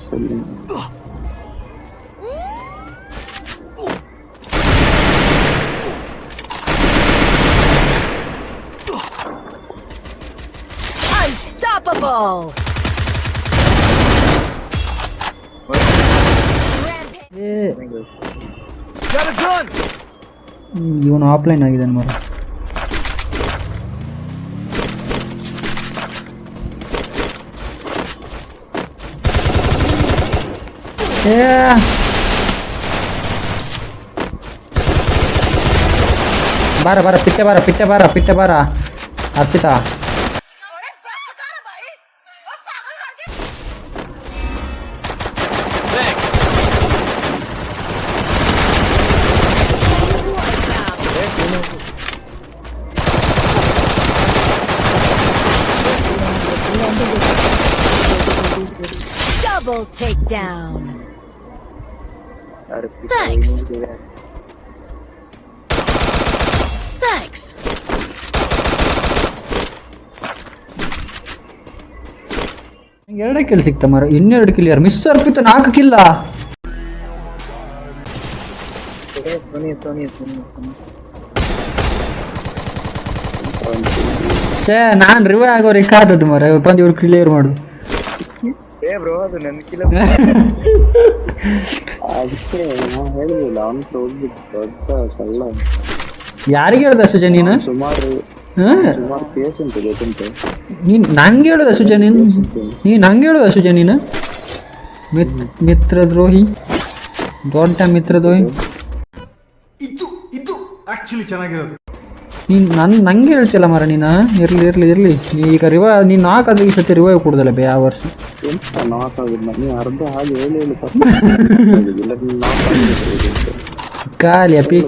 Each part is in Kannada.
ಸರಿ Unstoppable! ಏ. ಇವನು ಆಫ್ಲೈನ್ ಆಗಿದ್ದಾನೆ ಮರ ಏ ಬಾರ ಬಾರ ಪಿಟ್ಟೆ ಬಾರ ಪಿಟ್ಟೆ ಬಾರ ಪಿಟ್ಟೆ ಬಾರ Arpita Double takedown! Thanks. Thanks! ನಂಗೆ ಎರಡೇ ಕಿಲ್ ಸಿಕ್ತ ಮರ ಇನ್ನೆರಡು ಕಿಲ್ ಯಾರು ಮಿಸ್ ಅರ್ಪಿತ ನಾಲ್ಕು ಕಿಲ್ಲ ಸೋನಿ ಸೋನಿ ಸೋನಿ ಛೇ ನಾನು ರಿವೇ ಆಗೋರಿಗೆ ಕಾದದ್ದು ಮರ ಬಂದು ಇವ್ರು ಕ್ಲಿಯರ್ ಮಾಡು ಏ ಬ್ರೋ ಅದು ನನ್ನ ಕಿಲೋ ಅದಕ್ಕೆ ನಾನು ಹೇಳಿಲ್ಲ ಅವನ ಹೋಗ್ಬಿಟ್ಟು ದೊಡ್ಡ ಸಲ್ಲ ಯಾರಿಗೆ ಹೇಳ್ದ ಸುಜ ನೀನು? ಸುಮಾರು ಹಾಂ? ಸುಮಾರು ಕೇಸ್ ಉಂಟು ಗೊತ್ತುಂಟು ನೀನು ನಂಗೆ ಹೇಳ್ದ ಸುಜ ನೀನು? ನೀ ನಂಗೆ ಹೇಳುದ ಸುಜ ನೀನು? ಮಿತ್ ಮಿತ್ರದ್ರೋಹಿ ದೊಡ್ಡ ಮಿತ್ರದ್ರೋಹಿ ಇದು ಇದು ಆಕ್ಚುಲಿ ಚೆನ್ನಾಗಿರೋದು. ನೀನು ನನ್ನ ನನಗೆ ಹೇಳ್ತಿಲ್ಲ ಮರ ನೀನು? ಇರಲಿ ಇರಲಿ ಇರಲಿ. ನೀ ಈಗ ರಿವಾ ನೀನು ನಾಲ್ಕಾದ್ರೆ ಈ ಸತಿ ರಿವೈವ್ ಕೊಡ್ದಲ್ಲ ಬೇ ಯಾವ ವರ್ಷ? ನೀವು ಅರ್ಧ ಹಾಗೆ ಹೇಳಿ ಖಾಲಿ ಅಪಿ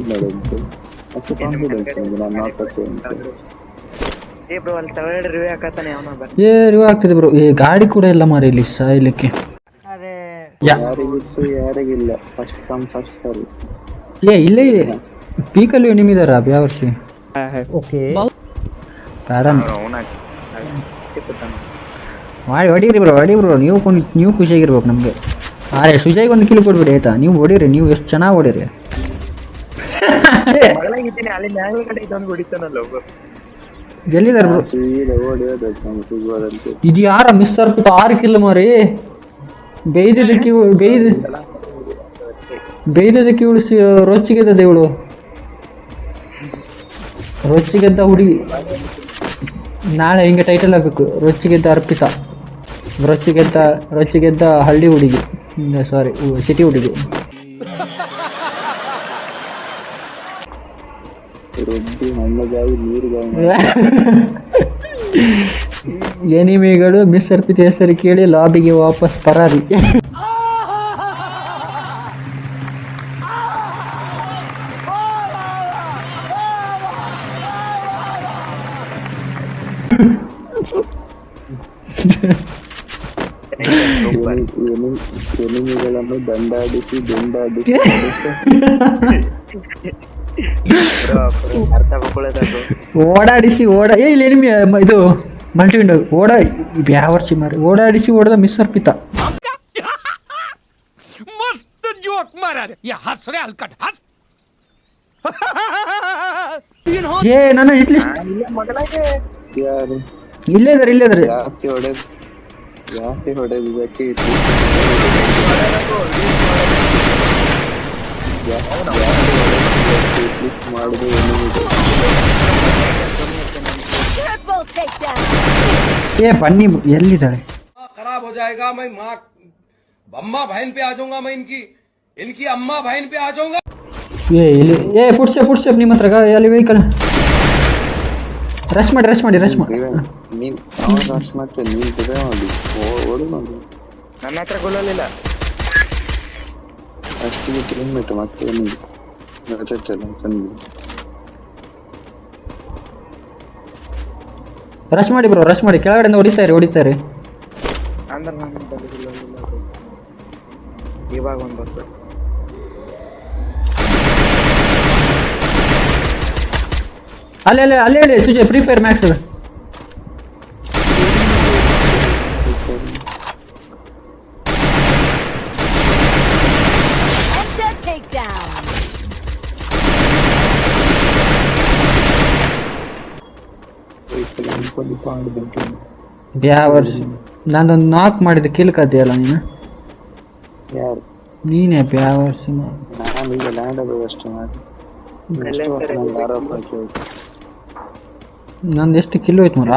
ಅಷ್ಟು ಕಾನ್ಫಿಡೆನ್ಸ್ ನಾನು ನಾಕ್ ಏ ರಿವಾ ಆಗ್ತದೆ ಬ್ರೋ ಏ ಗಾಡಿ ಕೂಡ ಇಲ್ಲ ಮಾರ ಇಲ್ಲಿ ಸಾಯ್ಲಿಕ್ಕೆ. ಏ ಇಲ್ಲೇ ಪೀಕಲ್ಲಿ ನಿಮ್ಮಿದಾರ ಯಾವ ವರ್ಷ? ಓಕೆ ಬೇಡ ಅವನ ಮಾಡಿ ಹೊಡೀರಿ ಬ್ರೋ ಹೊಡಿ ಬ್ರೋ ನೀವು ಕೊಂಡು ನೀವು ಖುಷಿಯಾಗಿರ್ಬೇಕು ನಮಗೆ. ಅರೆ ಸುಜಯ್ಗೆ ಒಂದು ಕಿಲು ಕೊಡ್ಬಿಡಿ ಆಯ್ತಾ? ನೀವು ಹೊಡೀರಿ ನೀವು ಎಷ್ಟು ಚೆನ್ನಾಗಿ ಹೊಡೀರಿ ಎಲ್ಲಿದ್ದಾರೆ ಬ್ರೋ ಇದು ಯಾರ ಮಿಸ್ ಅರ್ಪಿತ ಆರು ಕಿಲ್ಲ ಮಾರಿ. ಬೇಯ್ದಿದ್ದಕ್ಕೆ ಬೇಯ್ದ ಬೇಯ್ದದಕ್ಕೆ ಇವಳು ಸಿ ರೊಚ್ಚಿಗೆದ್ದದ ಇವಳು ರೊಚ್ಚಿಗೆದ್ದ ಹುಡಿ. ನಾಳೆ ಹಿಂಗೆ ಟೈಟಲ್ ಆಗಬೇಕು ರೊಚ್ಚಿಗೆದ್ದ ಅರ್ಪಿತ. ರೊಚ್ಚಿಗೆದ್ದ ರೊಚ್ಚಿಗೆದ್ದ ಹಳ್ಳಿ ಹುಡುಗಿ. ಸಾರಿ ಸಿಟಿ ಹುಡುಗಿ. ಎನಿಮಿಗಳು ಮಿಸ್ ಅರ್ಪಿತ ಹೆಸರು ಕೇಳಿ ಲಾಬಿಗೆ ವಾಪಸ್ ಪರಾರಿ. ಗಳನ್ನು ದಂಡಾಡಿಸಿ ದಂಡಾಡಿಸಿ ಓಡಾಡಿಸಿ ಓಡ ಏ ಇಲ್ಲಿ ಎನಿಮಿ ಇದು ಮಲ್ಟಿ ವಿಂಡೋ ಓಡ ಯಾವ ವರ್ಷ ಮಾರಿ ಓಡಾಡಿಸಿ ಓಡದ ಮಿಸ್ ಅರ್ಪಿತ. ಮಸ್ತ್ ಜೋಕ್ ಮಾರಾರೆ. ಯಾ ಹಸ್ರೆ ಅಲ್ಕಟ್ ಹಸ್. ಏ ನನ್ನ ಹಿಟ್ ಲಿಸ್ಟ್ ಯಾರು? ಇಲ್ಲೇ ಇದಾರೆ ಇಲ್ಲೇ ಇದಾರೆ. ಜಾಸ್ತಿ ಹೊಡೆದು ಜಾಸ್ತಿ ಹೊಡೆದು ಗಟ್ಟಿ ಮಾಡುದು ಎನಿಮಿಗಳು Triple takedown! ಏ ಬನ್ನಿ ಎಲ್ಲಿದ್ದಾಳೆ खराब हो जाएगा मैं माँ अम्मा बहन पे आ जाऊंगा मैं इनकी इनकी अम्मा बहन पे आ जाऊंगा ಏ ಇಲ್ಲಿ ಏ ಫುಡ್ ಸ್ಟೆಪ್ ಫುಡ್ ಸ್ಟೆಪ್ ನಿಮ್ಮ ಹತ್ರ ಗ- ಅಲ್ಲಿ ವೆಹಿಕಲ್ ರಶ್ ಮಾಡಿ ರಶ್ ಮಾಡಿ ರಶ್ ಮಾಡಿ ನೀವೇ ನೀನ್ ಅವನ ರಾಶ್ ಮತ್ತೆ ನೀನ್ ಜೊತೆ ಮಾಡಿ ಓ- ಓಡು ಮಾಡಿ ನನ್ನ ಹತ್ರ ಗೊಲ್ಲಲಿಲ್ಲ ಅಷ್ಟಿಗೆ ಕಿಲೋಮೀಟರ್ ಮತ್ತೆ ಏನಿದೆ ಗೊತ್ತೈತಲ್ಲ ಕಣ್ಣಿಗೆ ರಶ್ ಮಾಡಿ ಬ್ರೋ ರಶ್ ಮಾಡಿ. ಕೆಳಗಡೆಯಿಂದ ಹೊಡಿತಾರೆ ಹೊಡಿತಾರೆ ಅಂದ್ರೆ ನಾನು ಇವಾಗ ಒಂದು ಬರ್ತದೆ ಅಲ್ಲೇ ಅಲ್ಲೇ ಅಲ್ಲೇ ಹೇಳಿ ಸುಜಯ್ ಫ್ರೀ ಫೈರ್ ಮ್ಯಾಕ್ಸ್ ಅದು ಅನ್ಕೊಂಡು ಪಾಂಡು ಬಂತು ಯಾವ ವರ್ಷ? ನಾನೊಂದು ನಾಕ್ ಮಾಡಿದ ಕಿಲ್ಕದ್ದೆಯಲ್ಲ ನೀನು? ಯಾರು? ನೀನೇ ಯಾವ ವರ್ಷ? ನಾನು ಈಗ ಲ್ಯಾಂಡ್ ಅದು ಅಷ್ಟೇ ಮಾಡಿ ನಂದು. ಎಷ್ಟು ಕಿಲೋ ಆಯ್ತು ಮರ.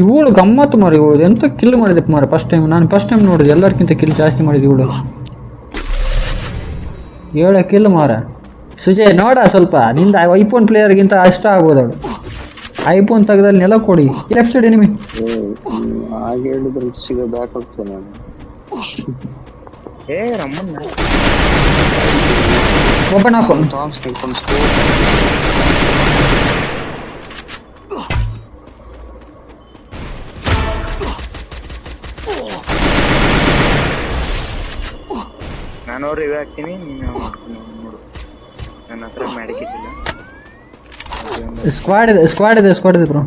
ಇವಳು ಗಮ್ಮತ್ತು ಮಾರಿ ಇವಳು ಎಂತ ಕಿಲ್ ಮಾಡಿದೆ ಮಾರ ಫಸ್ಟ್ ಟೈಮ್ ನಾನು ಫಸ್ಟ್ ಟೈಮ್ ನೋಡಿದೆ ಎಲ್ಲರಿಗಿಂತ ಕಿಲ್ ಜಾಸ್ತಿ ಮಾಡಿದೆ ಇವಳು. ಏಳ ಕಿಲ್ ಮಾರ ಸುಜಯ್ ನೋಡ ಸ್ವಲ್ಪ. ನಿಂದ ಐಫೋನ್ ಪ್ಲೇಯರ್ಗಿಂತ ಅಷ್ಟ ಆಗ್ಬೋದು ಅವಳು ಐಫೋನ್ ತೆಗೆದಲ್ಲಿ ನೆಲ ಕೊಡಿ. ಲೆಫ್ಟ್ ಸೈಡ್ ನಿಮಗೆ. ಹಾಗೆ ಹೇಳಿದ್ರೆ ಸಿಗ ಬ್ಯಾಕ್ ಹೋಗ್ತೇನೆ ನಾನು ಏ ರಮ್ಮನ್ನ ಓಪನ್ ಹಾಕೋ. ಥಾಮ್ಸ್ ಹಿಡ್ಕೊಂಡು ಸ್ಕೋರ್ ನಾನು ರಿವ್ಯೂ ಹಾಕ್ತೀನಿ ನೀನು ಮಾಡ್ತೀನಿ ನೋಡು ನನ್ನ ಹತ್ರ ಮಾಡಿಕಿಟ್ಟಿಲ್ಲ ಸ್ಕ್ವಾಡ್ ಇದೆ ಸ್ಕ್ವಾಡ್ ಇದೆ ಸ್ಕ್ವಾಡ್ ಇದೆ ಬ್ರೋ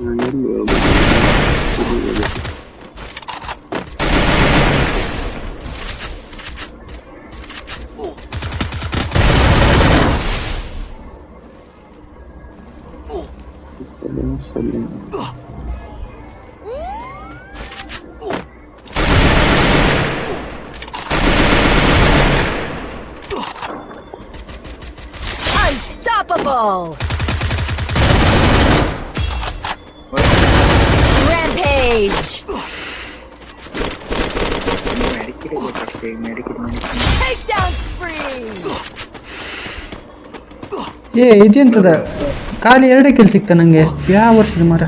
ನಾನು ಎಲ್ಲಿ Unstoppable. Rampage. Medikit ಗೊತ್ತಷ್ಟೇ medikit medikit Takedown spree. ಏ ಇದೆಂತದ ಖಾಲಿ ಎರಡೇ ಕಿಲ್ ಸಿಕ್ತ ನಂಗೆ ಯಾವ ವರ್ಷದ ಮರ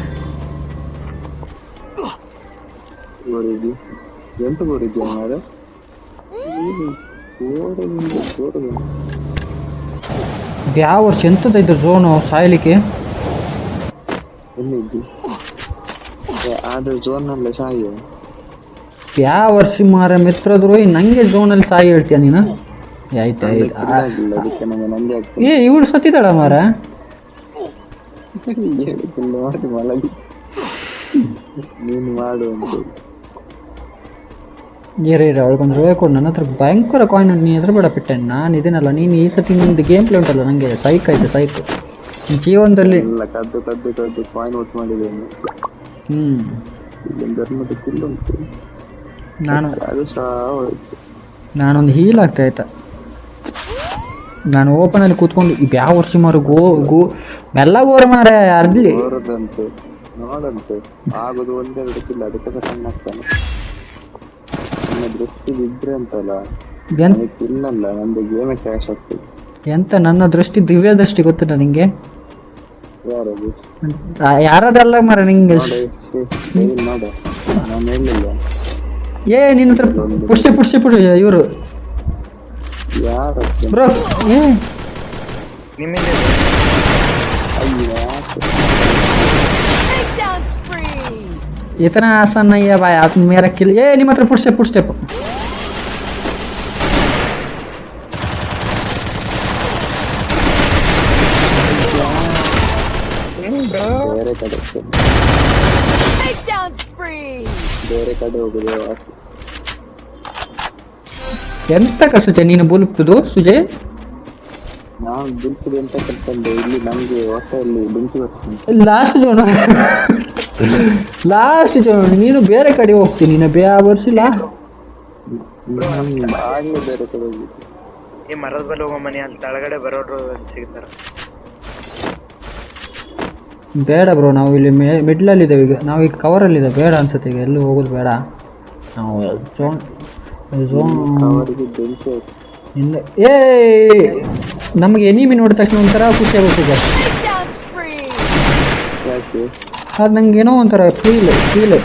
ಗೋರಿದ್ದಿ ಎಂತ ಗೋರಿದ್ದಿ ಮಾರ ಗೋರದಿಂದ ಯಾವ ವರ್ಷ ಎಂತದ ಇದ್ರ ಝೋನು ಸಾಯ್ಲಿಕ್ಕೆ? ಎಲ್ಲಿದ್ದಿ? ಸಾಯಿ. ಯಾವ ವರ್ಷ ಮಾರ ಮಿತ್ರದ್ರು ನಂಗೆ ಝೋನಲ್ಲಿ ಸಾಯಿ ಹೇಳ್ತೀಯ ನೀನು? ಆಯ್ತು ಆಯ್ತು. ಅದಕ್ಕೆ ನಂಗೆ ನಂಗೆ ಆಗ್ತದೆ ಏ ಇವಳು ಸತ್ತಿದ್ದಾಳ ಮಾರ? ಹೇಳಿದ್ದಿಲ್ಲ ಮಾಡಿ ಮಲಗಿ. ನೀನು ಮಾಡು ಅಂತ ಏರೇ ಅವಳಿಗೊಂದು ಕೊಡು ನನ್ನ ಹತ್ರ ಭಯಂಕರ ಕಾಯಿನ್ ನೀ ಹತ್ರ ಬೇಡ ಬಿಟ್ಟೆ ನಾನು ಇದನ್ನಲ್ಲ ನೀನು ಈ ಸತಿ ನಿಮ್ದು ಗೇಮ್ ಪ್ಲೇ ಉಂಟಲ್ಲ ನನಗೆ ಸೈಕ್ ಆಯ್ತು ಸೈಕ್ ಜೀವನದಲ್ಲಿ ಕದ್ದು ಕದ್ದು ಕದ್ದು ಕಾಯಿನ್ ಔಟ್ ಮಾಡಿದ್ದೇನೆ. ಹ್ಞೂ ನಾನು ಅದು ನಾನೊಂದು ಹೀಲ್ ಆಗ್ತಾ ಆಯ್ತಾ ನಾನು ಓಪನಲ್ಲಿ ಕೂತ್ಕೊಂಡು ಇದು ಯಾವ ವರ್ಷ ಮಾರು ಗೋ ಗೋ ಎಲ್ಲ ಗೋರ ಮಾರ ಅರ್ಲಿ. ನೋಡಂತೆ. ಆಗೋದು ಒಂದೆರಡು ಕಿಲ್ಲ ಅದಕ್ಕೆ ಸಣ್ಣ ಆಗ್ತಾನೆ ನನ್ನ ದೃಷ್ಟಿ ಬಿದ್ರೆ ಅಂತಲ್ಲ ಎಂತ? ನನಗೆ ನಂದು ಗೇಮೇ ಕ್ಯಾಶ್ ಆಗ್ತದೆ. ಎಂತ ನನ್ನ ದೃಷ್ಟಿ ದಿವ್ಯ ದೃಷ್ಟಿ ಗೊತ್ತಿಲ್ಲ ನಿಂಗೆ? ಯಾರದಲ್ಲ ಮರ ನಿಂಗೆ? ಏ ನಿನ್ನ ಹತ್ರ ಪುಷ್ಟಿ ಪುಷ್ಟಿ ಪುಷ್ಟಿ ಇವರು. ಯಾರ ಬ್ರೋ ಏ. spree. इतना आसान नहीं है भाई आप मेरा किल ए ನಿಮ್ಮ ಹತ್ರ ಫುಟ್ ಸ್ಟೆಪ್ ಫುಟ್ ಸ್ಟೆಪ್ ಬೇರೆ ಕಡೆ ಹೋಗ್ತೇನೆ. Takedown spree. ಬೇರೆ ಕಡೆ ಹೋಗುದು ಎಂತ ಕಸುಚೆ ನೀನು ಬುಲ್ಪುದು ಸುಜಯ್ ನಾನು ಬಿಲ್ಕುಲ್ ಎಂತ ಕಲ್ತಂದೆ ಇಲ್ಲಿ ನಮ್ಗೆ ಹೊಟ್ಟೆಯಲ್ಲಿ ಬೆಂಕಿ ಬರ್ತದೆ ಲಾಸ್ಟ್ ಜೋಣ ಲಾಸ್ಟ್ ನೀನು ಬೇರೆ ಕಡೆ ಹೋಗ್ತೀನಿ ನೀನು ಬೇ ಬರ್ಸಿಲ್ಲ ಆಗ್ಲೇ ಬೇರೆ ಕಡೆ ಹೋಗಿದ್ದೆ. ಈ ಮರದ ಬಲ್ಲಿ ಹೋಗೋ ಮನೆ ಅಲ್ಲಿ ತಳಗಡೆ ಬರೋರು ಸಿಗ್ತಾರ. ಬೇಡ ಬ್ರೋ ನಾವು ಇಲ್ಲಿ ಮಿಡ್ಲಲ್ಲಿ ಇದ್ದೇವೆ ಈಗ. ನಾವು ಈಗ ಕವರಲ್ಲಿದೆ ಬೇಡ ಅನ್ಸುತ್ತೆ ಈಗ. ಎಲ್ಲೂ ಹೋಗೋದು ಬೇಡ. ನಾವು ಜೋನ್ ಜೋನ್. ಇಂದ ಏ ನಮಗೆ ಎನಿಮಿ ನೋಡಿದ ತಕ್ಷಣ ಒಂಥರ ಖುಷಿ ಆಗುತ್ತೆ ಅದು ನಂಗೆ ಏನೋ ಒಂಥರ feel feel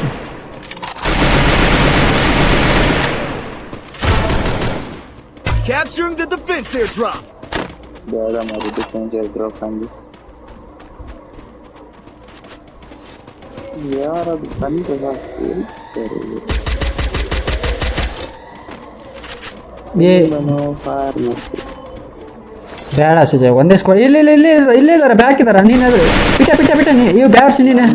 Capturing the defense airdrop. ಬೇಡ ಮಾಡಿ ಡಿಫೆನ್ಸ್ ಡ್ರಾಪ್ ಹಂಗೆ ಯಾರದು ಕಂಡ್ರೆ ಸಾಕು ಹೇಳ್ತಾರೆ ಇವ್ರು. ಏ ನಾನು ಫಾರ್ ಮಾಡ್ತೀನಿ ಬೇಡ ಸುಜಯ್ ಒಂದೇ ಸ್ಕೋರ್ ಇಲ್ಲಿ ಇಲ್ಲಿ ಇಲ್ಲಿ ಇಲ್ಲೇ ಇದಾರೆ ಬ್ಯಾಕ್ ಇದಾರ ನೀನು ಅದು ಪಿಟ ಪಿಟ ಪಿಟ ನೀ ಇವ್ ಬ್ಯಾರ್ಸಿ ನೀನೆ.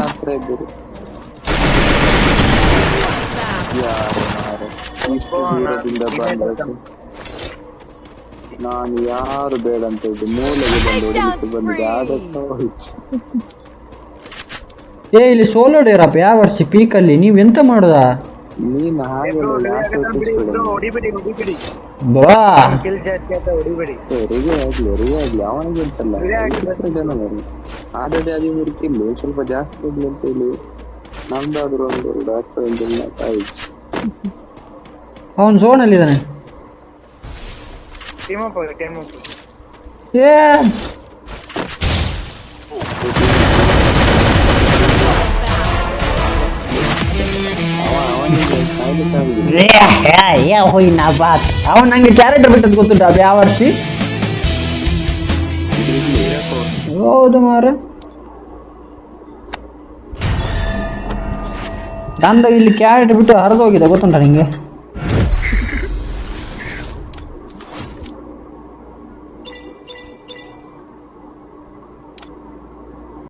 ನಾನು ಯಾರು ಬೇಡ ಅಂತ ಇದ್ದು ಮೂಲೆಗೆ ಬಂದು ಹೊಡಿಲಿಕ್ಕೆ ಬಂದಿದ್ದೆ. ಆದಷ್ಟು ಏ ಇಲ್ಲಿ ಸೋಲೋ ಡೇರಪ್ಪ ಯಾವ ವರ್ಷ ಪೀಕಲ್ಲಿ ನೀವು ಎಂತ ಮಾಡೋದಾ? ನೀನು ಹಾಗೆ ಹೊಡಿಬಿಡಿ ಹೊಡಿಬೇಡಿ. ಅವನಿಗೆ ಬರಲಿ ಆಲ್ರೆಡಿ ಹದಿಮೂರು ಕಿಲ್ಲು ಸ್ವಲ್ಪ ಜಾಸ್ತಿ ಇರ್ಲಿ ಅಂತ ಹೇಳಿ ನಮ್ದಾದ್ರು ಒಂದು ಡಾಕ್ಟರ್ ಅವನು ಅಪ್ ಏ. ಯಾ ಹೋಯ್ನ ಬಾತ್ ಅವ ನಂಗೆ ಕ್ಯಾರೆಕ್ಟರ್ ಬಿಟ್ಟದ್ದು ಗೊತ್ತುಂಟ? ಅದು ಯಾವ ಅರ್ಸಿ ಹೌದು ಮಾರ. ಗಂಧ ಇಲ್ಲಿ ಕ್ಯಾರೆಟ್ ಬಿಟ್ಟು ಹರಿದೋಗಿದೆ ಗೊತ್ತುಂಟ ನಿಂಗೆ?